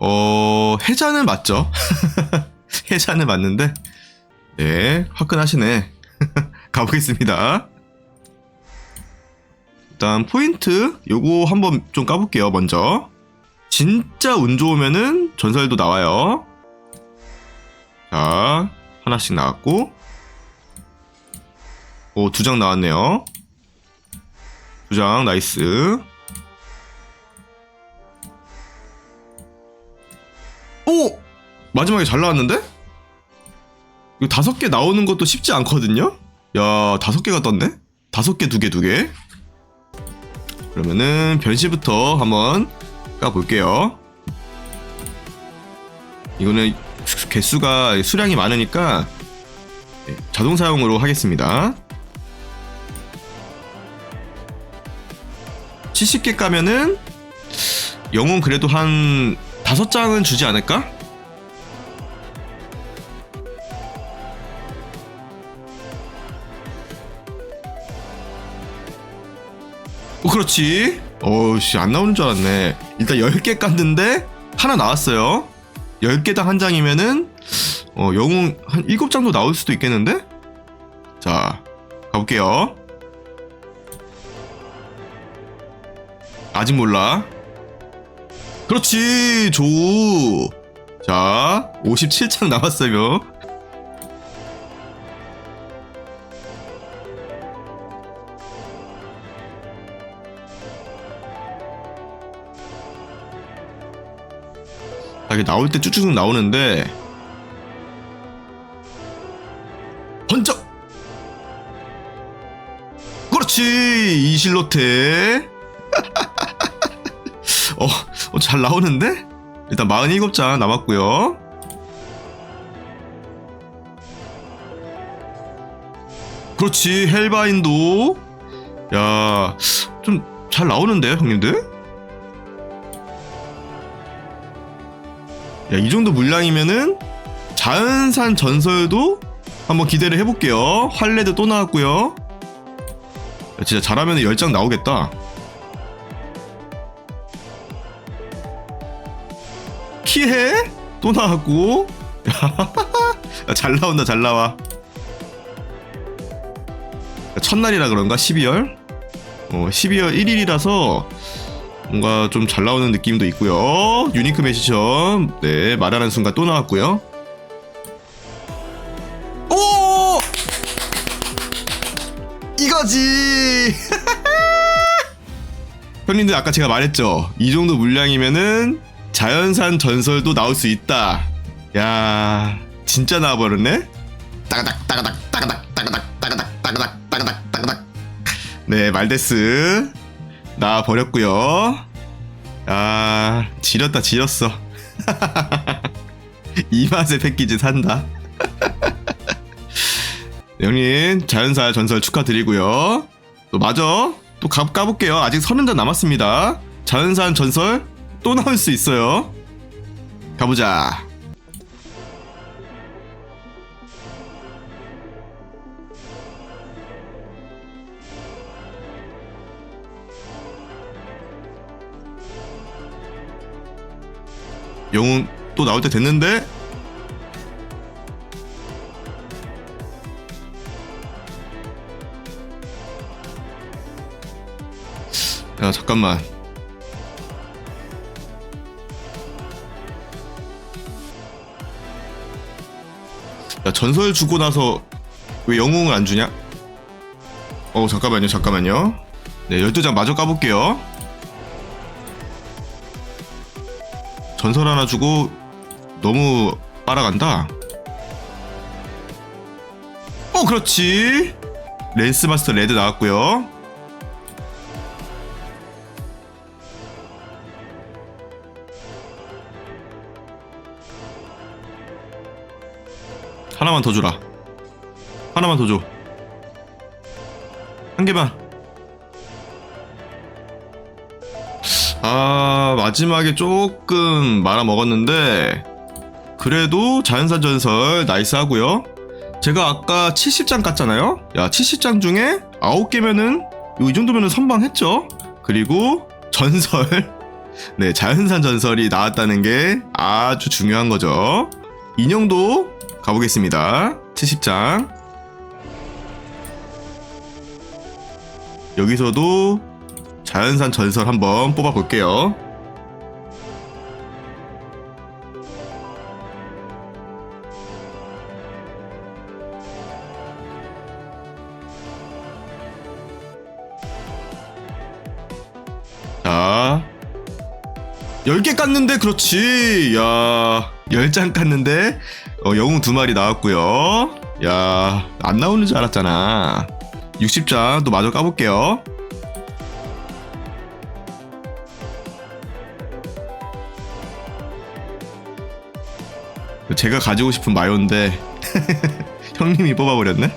어, 해자는 맞죠? 해자는 맞는데, 네, 화끈하시네. 가보겠습니다. 일단, 포인트, 요거 한번 좀 까볼게요, 먼저. 진짜 운 좋으면은 전설도 나와요. 자, 하나씩 나왔고, 오, 두 장 나왔네요. 두 장, 나이스. 오! 마지막에 잘 나왔는데? 이거 다섯 개 나오는 것도 쉽지 않거든요? 야, 다섯 개가 떴네? 다섯 개, 두 개, 두 개. 그러면은 변시부터 한번 까볼게요. 이거는 수- 개수가 수량이 많으니까 네, 자동 사용으로 하겠습니다. 70개 까면은 영웅 그래도 한 다섯 장은 주지 않을까? 어, 그렇지. 어우씨, 안 나오는 줄 알았네. 일단 10개 깠는데, 하나 나왔어요. 10개당 한 장이면은, 어, 영웅 한 7장도 나올 수도 있겠는데? 자, 가볼게요. 아직 몰라. 그렇지, 조. 자, 57창 남았어요. 아, 이게 나올 때 쭉쭉 나오는데 번쩍 그렇지 이실로테 어, 어, 잘 나오는데? 일단 47장 남았고요 그렇지 헬바인도 야 좀 잘 나오는데 형님들? 야, 이 정도 물량이면은 자연산 전설도 한번 기대를 해볼게요. 활레도 또 나왔고요. 야, 진짜 잘하면 10장 나오겠다. 키해? 또 나왔고. 야, 잘 나온다, 잘 나와. 야, 첫날이라 그런가? 12월? 어, 12월 1일이라서 뭔가 좀 잘 나오는 느낌도 있고요. 유니크 메시션. 네, 말하는 순간 또 나왔고요. 오! 이거지! 형님들 아까 제가 말했죠. 이 정도 물량이면은 자연산 전설도 나올 수 있다. 야, 진짜 나와버렸네? 따가닥, 따가닥, 따가닥, 따가닥, 따가닥, 따가닥, 따가닥, 따가닥. 네, 말데스. 나 버렸고요. 아, 지렸다 지렸어. 이 맛의 패키지 산다. 네, 형님 자연사 전설 축하드리고요. 또 마저 또 가, 까볼게요. 아직 서른 장 남았습니다. 자연산 전설 또 나올 수 있어요. 가보자. 영웅 또 나올 때 됐는데 야 잠깐만 야 전설 주고 나서 왜 영웅을 안 주냐? 어 잠깐만요 잠깐만요 네 12장 마저 까볼게요 전설 하나 주고 너무 빨아간다. 어, 그렇지. 랜스 마스터 레드 나왔고요. 하나만 더 주라. 하나만 더 줘. 한 개만. 아 마지막에 조금 말아 먹었는데 그래도 자연산 전설 나이스 하고요 제가 아까 70장 깠잖아요 야 70장 중에 9개면은 이 정도면은 선방했죠 그리고 전설 네 자연산 전설이 나왔다는 게 아주 중요한 거죠. 인형도 가보겠습니다. 70장. 여기서도 자연산 전설 한번 뽑아볼게요. 자, 10개 깠는데 그렇지. 야, 10장 깠는데 어, 영웅 두 마리 나왔고요. 야, 안 나오는 줄 알았잖아. 60장 또 마저 까볼게요. 제가 가지고 싶은 마요인데 형님이 뽑아버렸네.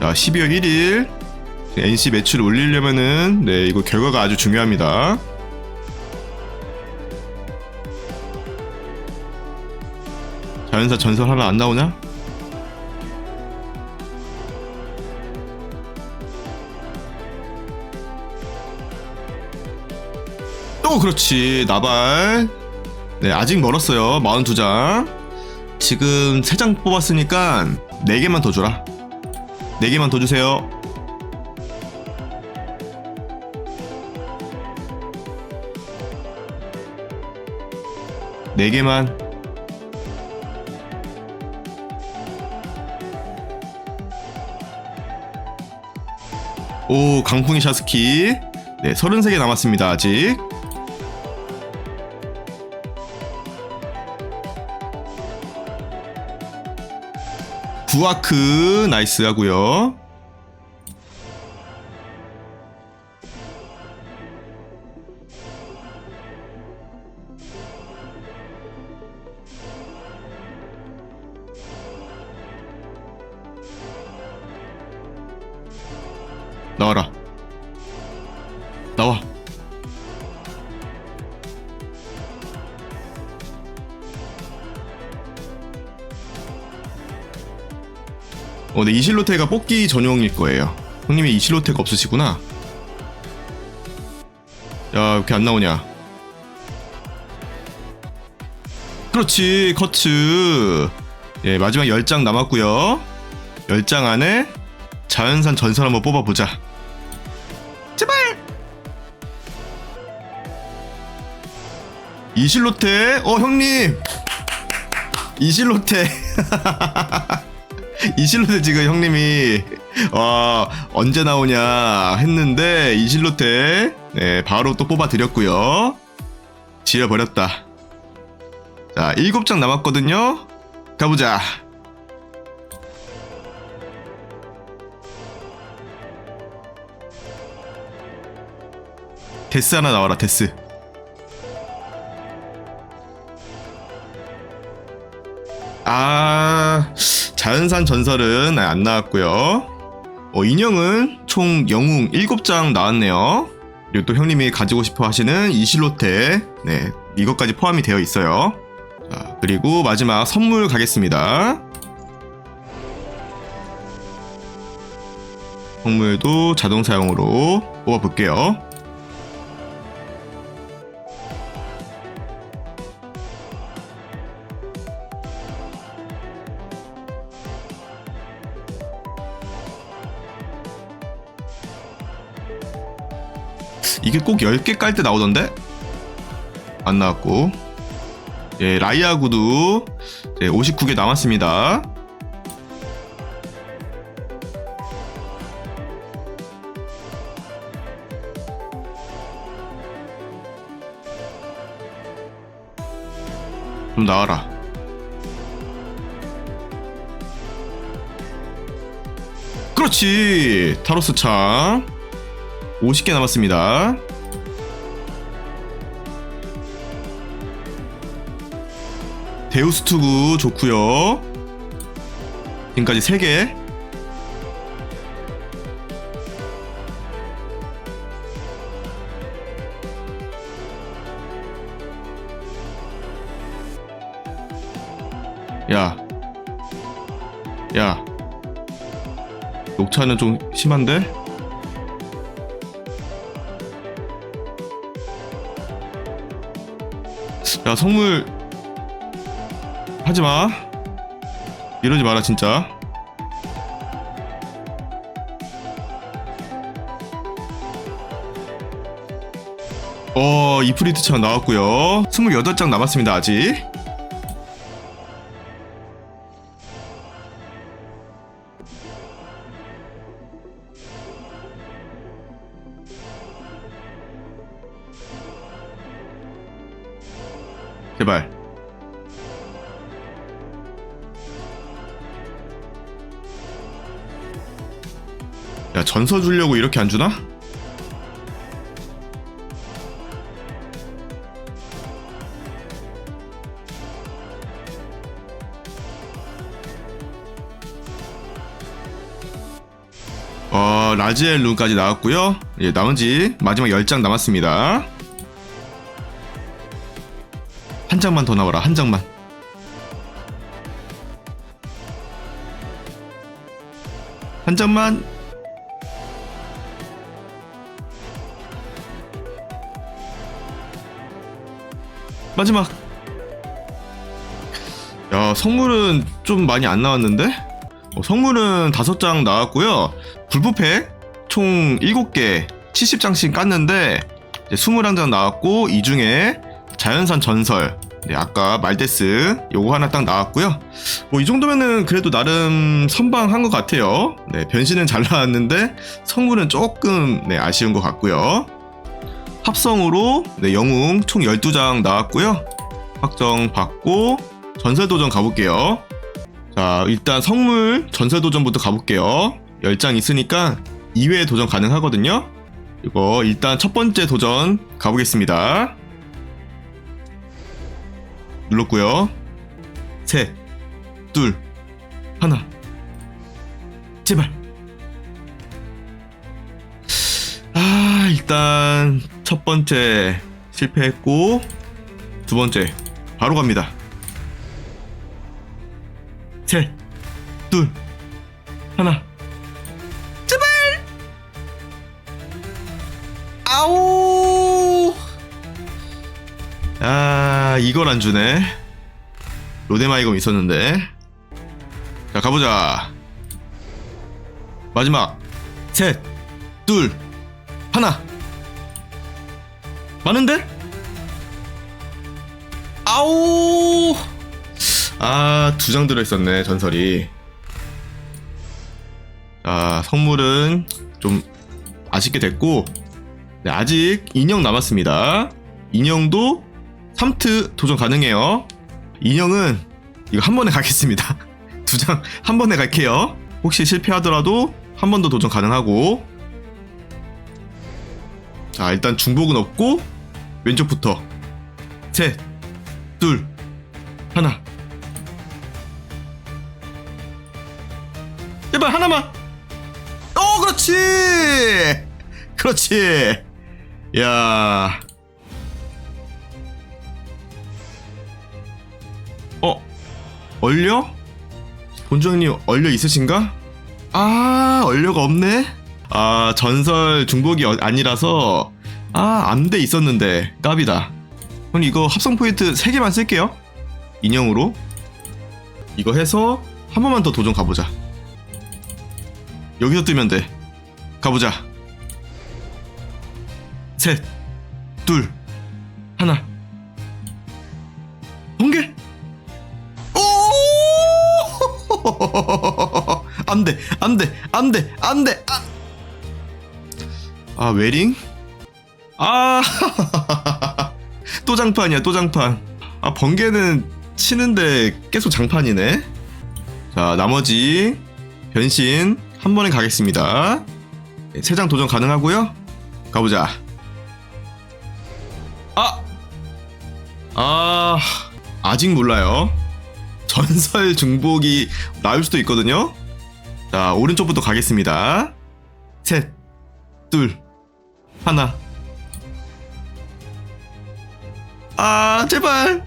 자, 12월 1일 NC 매출을 올리려면은 네 이거 결과가 아주 중요합니다. 자연사 전설 하나 안 나오냐? 또 그렇지 나발. 네 아직 멀었어요. 42장. 지금 3장 뽑았으니까 4개만 더 줘라. 4개만 더 주세요. 네 개만. 오, 강풍이 샤스키. 네, 33개 남았습니다, 아직. 부아크 나이스 하고요. 어, 네, 이실로테가 뽑기 전용일 거예요. 형님이 이실로테가 없으시구나. 야, 왜 이렇게 안 나오냐? 그렇지, 커츠. 예, 마지막 10장 남았고요. 10장 안에 자연산 전설 한번 뽑아보자. 제발! 이실로테? 어, 형님! 이실로테. 이실로테 지금 형님이, 와, 언제 나오냐 했는데, 이실로테, 네, 바로 또 뽑아드렸고요 지어버렸다. 자, 7장 남았거든요? 가보자. 데스 하나 나와라 데스 아 자연산 전설은 안 나왔고요. 어, 인형은 총 영웅 7장 나왔네요. 그리고 또 형님이 가지고 싶어 하시는 이실로테 네 이것까지 포함이 되어 있어요. 자, 그리고 마지막 선물 가겠습니다. 선물도 자동 사용으로 뽑아볼게요 이게 꼭 10개 깔 때 나오던데? 안 나왔고. 예, 라이아구도 예, 59개 남았습니다. 좀 나와라. 그렇지! 타로스 창 50개 남았습니다. 데우스 투구 좋고요. 지금까지 3개. 야. 야. 녹차는 좀 심한데? 야 성물 하지마. 이러지 마라 진짜. 어 이프리트창 나왔고요. 28장 남았습니다 아직 전서 주려고 이렇게 안 주나? 어 라지엘 룬까지 나왔고요. 예 나머지 마지막 10장 남았습니다. 한 장만 더 나와라 한 장만. 한 장만 마지막. 야 선물은 좀 많이 안 나왔는데? 어, 선물은 다섯 장 나왔고요. 불부팩 총 7개 70장씩 깠는데 이제 21장 나왔고 이 중에 자연산 전설 네, 아까 말데스 요거 하나 딱 나왔고요. 뭐 이 정도면은 그래도 나름 선방한 것 같아요. 네 변신은 잘 나왔는데 성물은 조금 네, 아쉬운 것 같고요 합성으로 네, 영웅 총 12장 나왔고요 확정 받고 전설 도전 가볼게요 자 일단 성물 전설 도전부터 가볼게요 10장 있으니까 2회 도전 가능하거든요 이거 일단 첫 번째 도전 가보겠습니다 눌렀고요. 셋, 둘, 하나. 제발. 아, 일단 첫 번째 실패했고 두 번째 바로 갑니다. 셋, 둘, 하나. 제발. 아우. 아 이걸 안 주네 로데마이검 있었는데 자 가보자 마지막 셋 둘 하나 많은데 아우 아 두 장 들어있었네 전설이 자 선물은 좀 아쉽게 됐고 네, 아직 인형 남았습니다 인형도 3트 도전 가능해요. 인형은 이거 한 번에 가겠습니다. 두 장 한 번에 갈게요. 혹시 실패하더라도 한 번 더 도전 가능하고. 자, 일단 중복은 없고 왼쪽부터 셋, 둘, 하나. 제발 하나만. 어, 그렇지. 그렇지. 야. 어? 얼려? 본주형님 얼려 있으신가? 아 얼려가 없네? 아 전설 중복이 어- 아니라서 아 암대 있었는데. 깝이다. 그럼 이거 합성 포인트 3개만 쓸게요. 인형으로. 이거 해서 한 번만 더 도전 가보자. 여기서 뜨면 돼. 가보자. 셋 둘 하나. 번개! 오! 안 돼, 안 돼, 안 돼, 안 돼, 안. 아, 웨링? 아, 또 장판이야, 또 장판. 아, 번개는 치는데 계속 장판이네. 자, 나머지 변신 한 번에 가겠습니다. 네, 세장 도전 가능하고요. 가보자. 아, 아, 아직 몰라요. 전설 중복이 나올 수도 있거든요. 자, 오른쪽부터 가겠습니다. 셋, 둘, 하나. 아, 제발.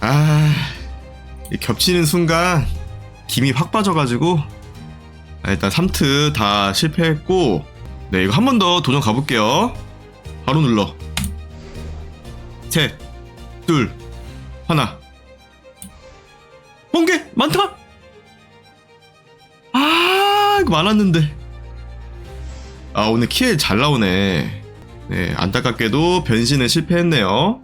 아, 이 겹치는 순간 김이 확 빠져가지고 아, 일단 3트 다 실패했고 네, 이거 한 번 더 도전 가볼게요. 바로 눌러. 셋, 둘, 하나. 번개 많다. 아, 이거 많았는데. 아, 오늘 키엘 잘 나오네. 네, 안타깝게도 변신은 실패했네요.